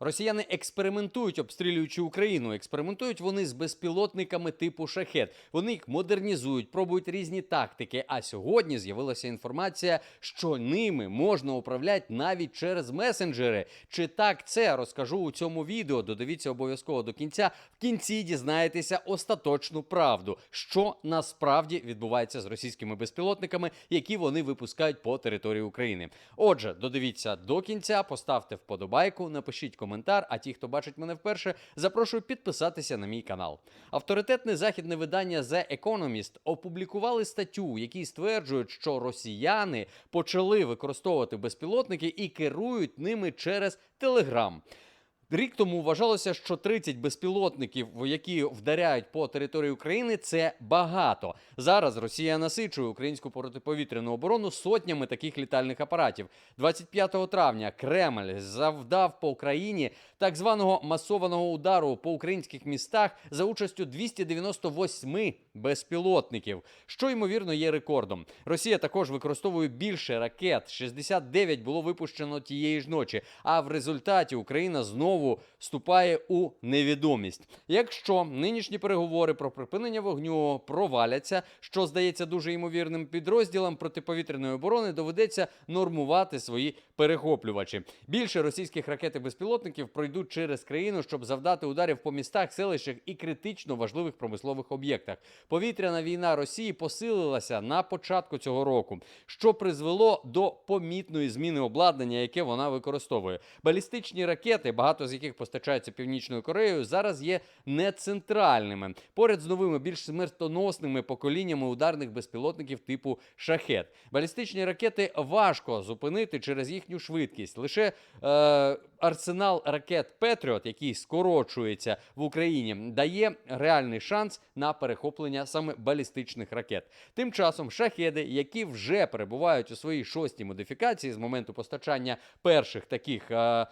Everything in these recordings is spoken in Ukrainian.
Росіяни експериментують, обстрілюючи Україну. Експериментують вони з безпілотниками типу шахет. Вони їх модернізують, пробують різні тактики. А сьогодні з'явилася інформація, що ними можна управляти навіть через месенджери. Чи так це розкажу у цьому відео? Додивіться обов'язково до кінця. В кінці дізнаєтеся остаточну правду, що насправді відбувається з російськими безпілотниками, які вони випускають по території України. Отже, додивіться до кінця, поставте вподобайку, напишіть коментар. А ті, хто бачить мене вперше, запрошую підписатися на мій канал. Авторитетне західне видання The Economist опублікували статтю, в якій стверджують, що росіяни почали використовувати безпілотники і керують ними через Telegram. Рік тому вважалося, що 30 безпілотників, які вдаряють по території України, це багато. Зараз Росія насичує українську протиповітряну оборону сотнями таких літальних апаратів. 25 травня Кремль завдав по Україні так званого масованого удару по українських містах за участю 298 безпілотників, що ймовірно є рекордом. Росія також використовує більше ракет. 69 було випущено тієї ж ночі. А в результаті Україна знову вступає у невідомість. Якщо нинішні переговори про припинення вогню проваляться, що здається дуже ймовірним, підрозділам протиповітряної оборони доведеться нормувати свої перехоплювачі. Більше російських ракет і безпілотників пройдуть через країну, щоб завдати ударів по містах, селищах і критично важливих промислових об'єктах. Повітряна війна Росії посилилася на початку цього року, що призвело до помітної зміни обладнання, яке вона використовує. Балістичні ракети, багато з яких постачаються північною Кореєю, зараз є не центральними. Поряд з новими більш смертоносними поколіннями ударних безпілотників типу шахет. Балістичні ракети важко зупинити через їхню швидкість. Лише е, арсенал ракет Петріот, який скорочується в Україні, дає реальний шанс на перехоплення саме балістичних ракет. Тим часом шахеди, які вже перебувають у своїй шостій модифікації з моменту постачання перших таких е, е,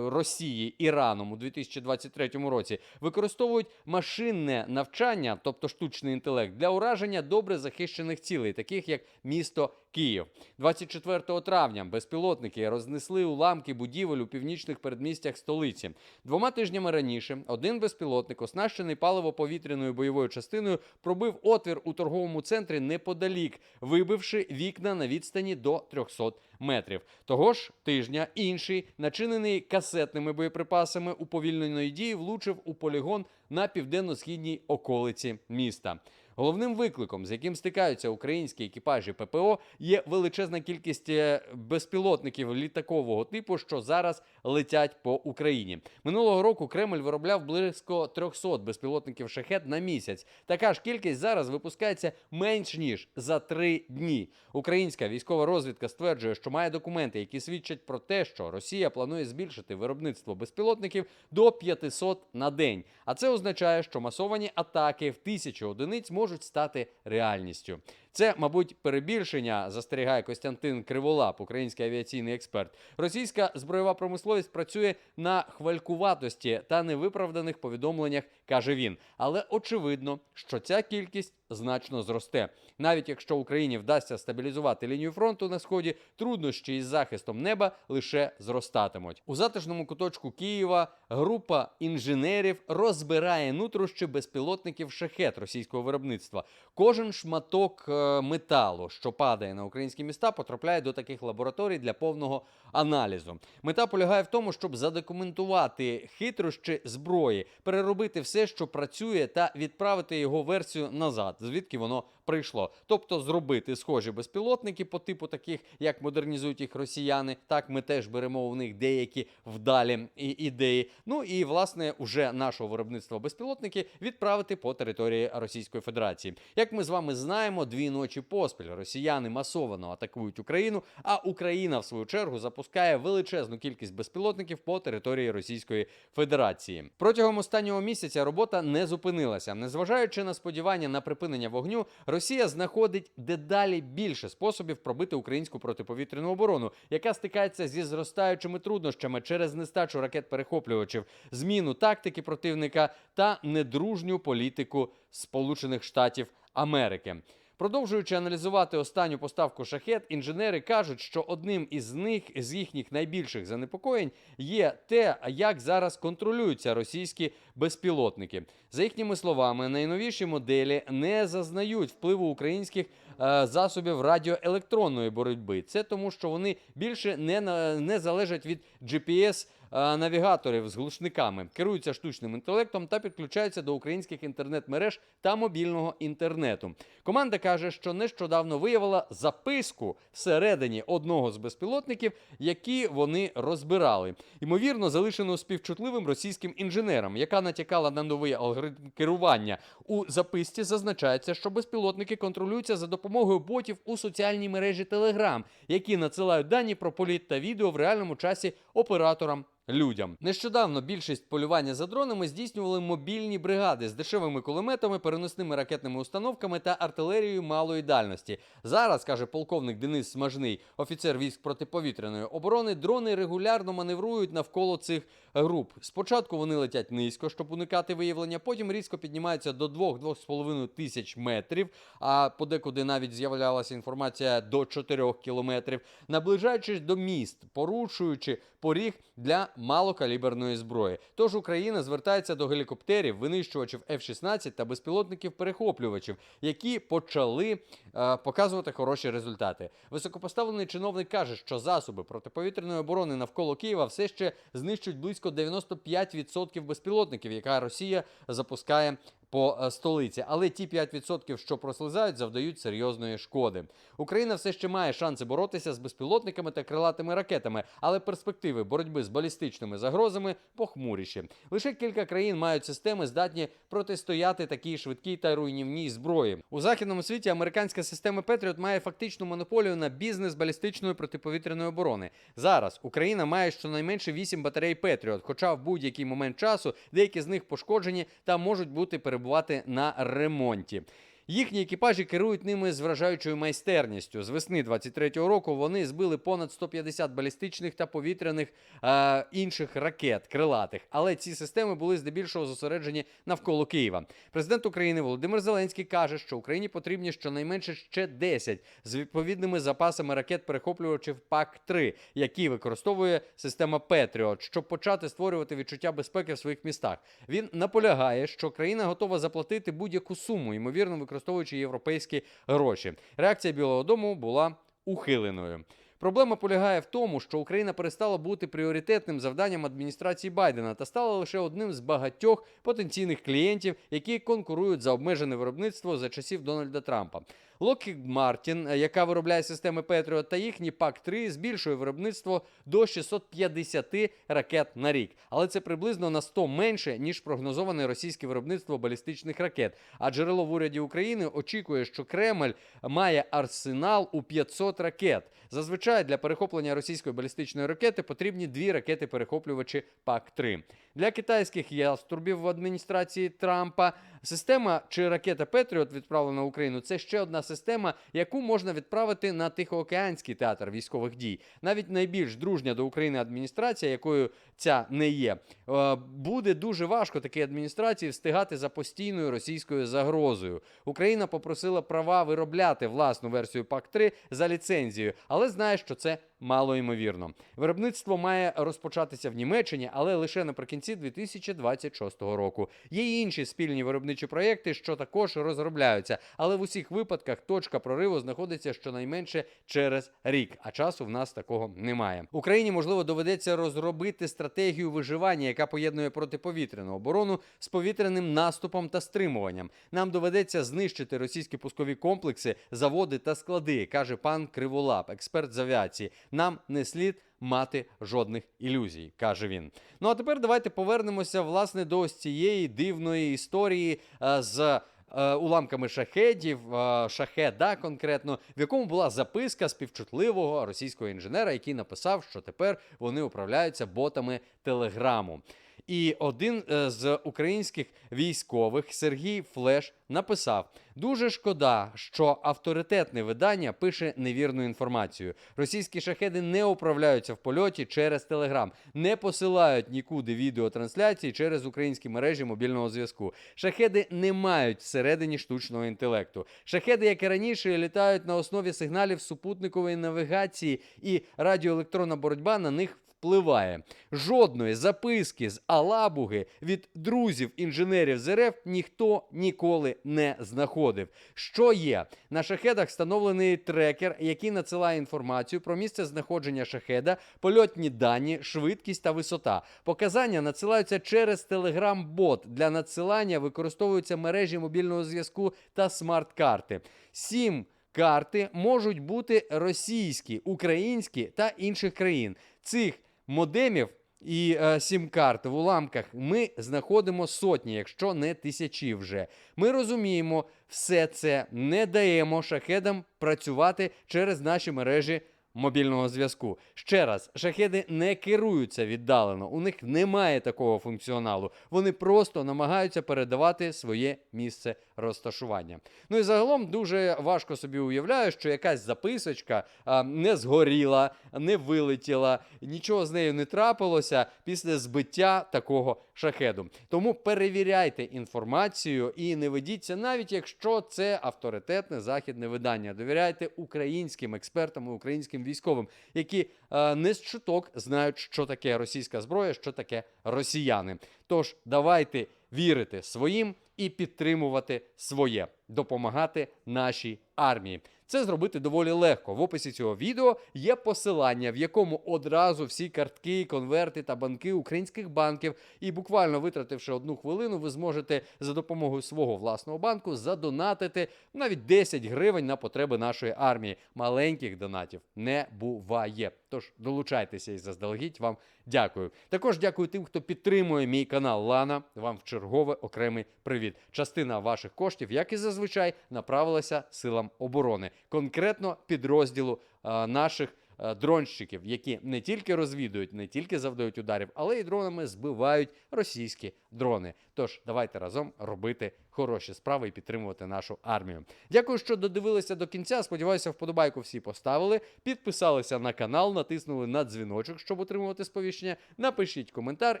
Росії Іраном у 2023 році, використовують машинне навчання, тобто штучний інтелект, для ураження добре захищених цілей, таких як місто Київ. 24 травня безпілотники рознесли уламки будівель у північних передмістях столиці. Двома тижнями раніше один безпілотник, оснащений паливо-повітряною бойовою частиною, пробив отвір у торговому центрі неподалік, вибивши вікна на відстані до 300 метрів. Того ж тижня інший, начинений касетними боєприпасами уповільненої дії, влучив у полігон на південно-східній околиці міста. Головним викликом, з яким стикаються українські екіпажі ППО, є величезна кількість е, безпілотників літакового типу, що зараз летять по Україні. Минулого року Кремль виробляв близько 300 безпілотників шахет на місяць. Така ж кількість зараз випускається менш ніж за три дні. Українська військова розвідка стверджує, що має документи, які свідчать про те, що Росія планує збільшити виробництво безпілотників до 500 на день. А це означає, що масовані атаки в тисячі одиниць можуть стати реальністю. Це, мабуть, перебільшення, застерігає Костянтин Криволап, український авіаційний експерт. Російська збройова промисловість працює на хвалькуватості та невиправданих повідомленнях, каже він. Але очевидно, що ця кількість значно зросте. Навіть якщо Україні вдасться стабілізувати лінію фронту на сході, труднощі із захистом неба лише зростатимуть. У затишному куточку Києва група інженерів розбирає нутрощі безпілотників шахет російського виробництва. Кожен шматок е, металу, що падає на українські міста, потрапляє до таких лабораторій для повного аналізу. Мета полягає в тому, щоб задокументувати хитрощі зброї, переробити все, що працює, та відправити його версію назад, звідки воно прийшло. Тобто зробити схожі безпілотники по типу таких, як модернізують їх росіяни. Так ми теж беремо у них деякі вдалі ідеї. Ну і власне уже нашого виробництва безпілотники відправити по території Російської Федерації. Як ми з вами знаємо, дві ночі поспіль росіяни масово атакують Україну, а Україна, в свою чергу, запускає величезну кількість безпілотників по території Російської Федерації. Протягом останнього місяця робота не зупинилася. Незважаючи на сподівання на припинення вогню, Росія знаходить дедалі більше способів пробити українську протиповітряну оборону, яка стикається зі зростаючими труднощами через нестачу ракет-перехоплювачів, зміну тактики противника та недружню політику Сполучених Штатів Америки. Продовжуючи аналізувати останню поставку шахет, інженери кажуть, що одним із них з їхніх найбільших занепокоєнь є те, як зараз контролюються російські безпілотники. За їхніми словами, найновіші моделі не зазнають впливу українських е, засобів радіоелектронної боротьби. Це тому, що вони більше не, не залежать від GPS навігаторів з глушниками, керуються штучним інтелектом та підключаються до українських інтернет-мереж та мобільного інтернету. Команда каже, що нещодавно виявила записку всередині одного з безпілотників, які вони розбирали. Ймовірно, залишену співчутливим російським інженерам, яка натякала на новий алгоритм керування. У записці зазначається, що безпілотники контролюються за допомогою ботів у соціальній мережі Telegram, які надсилають дані про політ та відео в реальному часі операторам. Людям нещодавно більшість полювання за дронами здійснювали мобільні бригади з дешевими кулеметами, переносними ракетними установками та артилерією малої дальності. Зараз каже полковник Денис Смажний, офіцер військ протиповітряної оборони. Дрони регулярно маневрують навколо цих груп. Спочатку вони летять низько, щоб уникати виявлення, потім різко піднімаються до 2-2,5 тисяч метрів. А подекуди навіть з'являлася інформація до 4 кілометрів, наближаючись до міст, порушуючи поріг для малокаліберної зброї. Тож Україна звертається до гелікоптерів, винищувачів F-16 та безпілотників-перехоплювачів, які почали е, показувати хороші результати. Високопоставлений чиновник каже, що засоби протиповітряної оборони навколо Києва все ще знищують близько 95% безпілотників, яка Росія запускає по е, столиці, але ті 5%, що прослизають, завдають серйозної шкоди. Україна все ще має шанси боротися з безпілотниками та крилатими ракетами, але перспективи боротьби з балістичними загрозами похмуріші. Лише кілька країн мають системи, здатні протистояти такій швидкій та руйнівній зброї. У західному світі американська система Петріот має фактичну монополію на бізнес балістичної протиповітряної оборони. Зараз Україна має щонайменше 8 батарей Петріот, хоча в будь-який момент часу деякі з них пошкоджені та можуть бути перебувати на ремонті. Їхні екіпажі керують ними з вражаючою майстерністю. З весни 23-го року вони збили понад 150 балістичних та повітряних е, інших ракет крилатих. Але ці системи були здебільшого зосереджені навколо Києва. Президент України Володимир Зеленський каже, що Україні потрібні щонайменше ще 10 з відповідними запасами ракет перехоплювачів ПАК-3, які використовує система Петріот, щоб почати створювати відчуття безпеки в своїх містах. Він наполягає, що країна готова заплатити будь-яку суму, ймовірно, використовуючи європейські гроші. Реакція Білого Дому була ухиленою. Проблема полягає в тому, що Україна перестала бути пріоритетним завданням адміністрації Байдена та стала лише одним з багатьох потенційних клієнтів, які конкурують за обмежене виробництво за часів Дональда Трампа. Lockheed Martin, яка виробляє системи Patriot, та їхній ПАК-3 збільшує виробництво до 650 ракет на рік. Але це приблизно на 100 менше, ніж прогнозоване російське виробництво балістичних ракет. А джерело в уряді України очікує, що Кремль має арсенал у 500 ракет. Зазвичай для перехоплення російської балістичної ракети потрібні дві ракети-перехоплювачі ПАК-3. Для китайських яструбів в адміністрації Трампа система чи ракета Петріот, відправлена в Україну, це ще одна система, яку можна відправити на Тихоокеанський театр військових дій. Навіть найбільш дружня до України адміністрація, якою ця не є, е, буде дуже важко такій адміністрації встигати за постійною російською загрозою. Україна попросила права виробляти власну версію ПАК-3 за ліцензією, але знає, що це мало ймовірно. Виробництво має розпочатися в Німеччині, але лише наприкінці 2026 року. Є інші спільні виробничі проєкти, що також розробляються, але в усіх випадках точка прориву знаходиться щонайменше через рік, а часу в нас такого немає. Україні можливо доведеться розробити стратегію виживання, яка поєднує протиповітряну оборону з повітряним наступом та стримуванням. Нам доведеться знищити російські пускові комплекси, заводи та склади, каже пан Криволап, експерт з авіації. Нам не слід мати жодних ілюзій, каже він. Ну а тепер давайте повернемося власне до ось цієї дивної історії е, з. Е, Уламками шахедів, е, шахеда конкретно, в якому була записка співчутливого російського інженера, який написав, що тепер вони управляються ботами телеграму. І один е, з українських військових Сергій Флеш написав: дуже шкода, що авторитетне видання пише невірну інформацію. Російські шахеди не управляються в польоті через Телеграм, не посилають нікуди відеотрансляції через українські мережі мобільного зв'язку. Шахеди не мають всередині штучного інтелекту. Шахеди, як і раніше, літають на основі сигналів супутникової навігації, і радіоелектронна боротьба на них впливає. Жодної записки з Алабуги від друзів інженерів з РФ ніхто ніколи не знаходив. Що є? На шахедах встановлений трекер, який надсилає інформацію про місце знаходження шахеда, польотні дані, швидкість та висота. Показання надсилаються через Telegram-бот. Для надсилання використовуються мережі мобільного зв'язку та смарт-карти. Сім карти можуть бути російські, українські та інших країн. Цих модемів і е, сім-карт в уламках ми знаходимо сотні, якщо не тисячі вже. Ми розуміємо, все це не даємо шахедам працювати через наші мережі. Мобільного зв'язку. Ще раз, шахеди не керуються віддалено, у них немає такого функціоналу. Вони просто намагаються передавати своє місце розташування. Ну і загалом дуже важко собі уявляю, що якась записочка а, не згоріла, не вилетіла, нічого з нею не трапилося після збиття такого шахеду. Тому перевіряйте інформацію і не ведіться, навіть якщо це авторитетне західне видання. Довіряйте українським експертам і українським військовим, які е, не з чуток знають, що таке російська зброя, що таке росіяни. Тож давайте вірити своїм і підтримувати своє, допомагати нашій армії. Це зробити доволі легко. В описі цього відео є посилання, в якому одразу всі картки, конверти та банки українських банків. І буквально витративши одну хвилину, ви зможете за допомогою свого власного банку задонатити навіть 10 гривень на потреби нашої армії. Маленьких донатів не буває. Тож долучайтеся і заздалегідь вам дякую. Також дякую тим, хто підтримує мій канал Лана. Вам в чергове окремий привіт. Частина ваших коштів, як і зазвичай, направилася силам оборони, конкретно підрозділу е, наших. Е, Дронщиків, які не тільки розвідують, не тільки завдають ударів, але й дронами збивають російські дрони. Тож давайте разом робити хороші справи і підтримувати нашу армію. Дякую, що додивилися до кінця. Сподіваюся, вподобайку всі поставили, підписалися на канал, натиснули на дзвіночок, щоб отримувати сповіщення. Напишіть коментар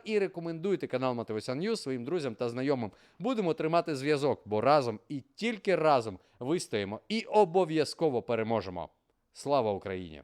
і рекомендуйте канал Мотивація News своїм друзям та знайомим. Будемо тримати зв'язок, бо разом і тільки разом вистоїмо і обов'язково переможемо. Слава Україні!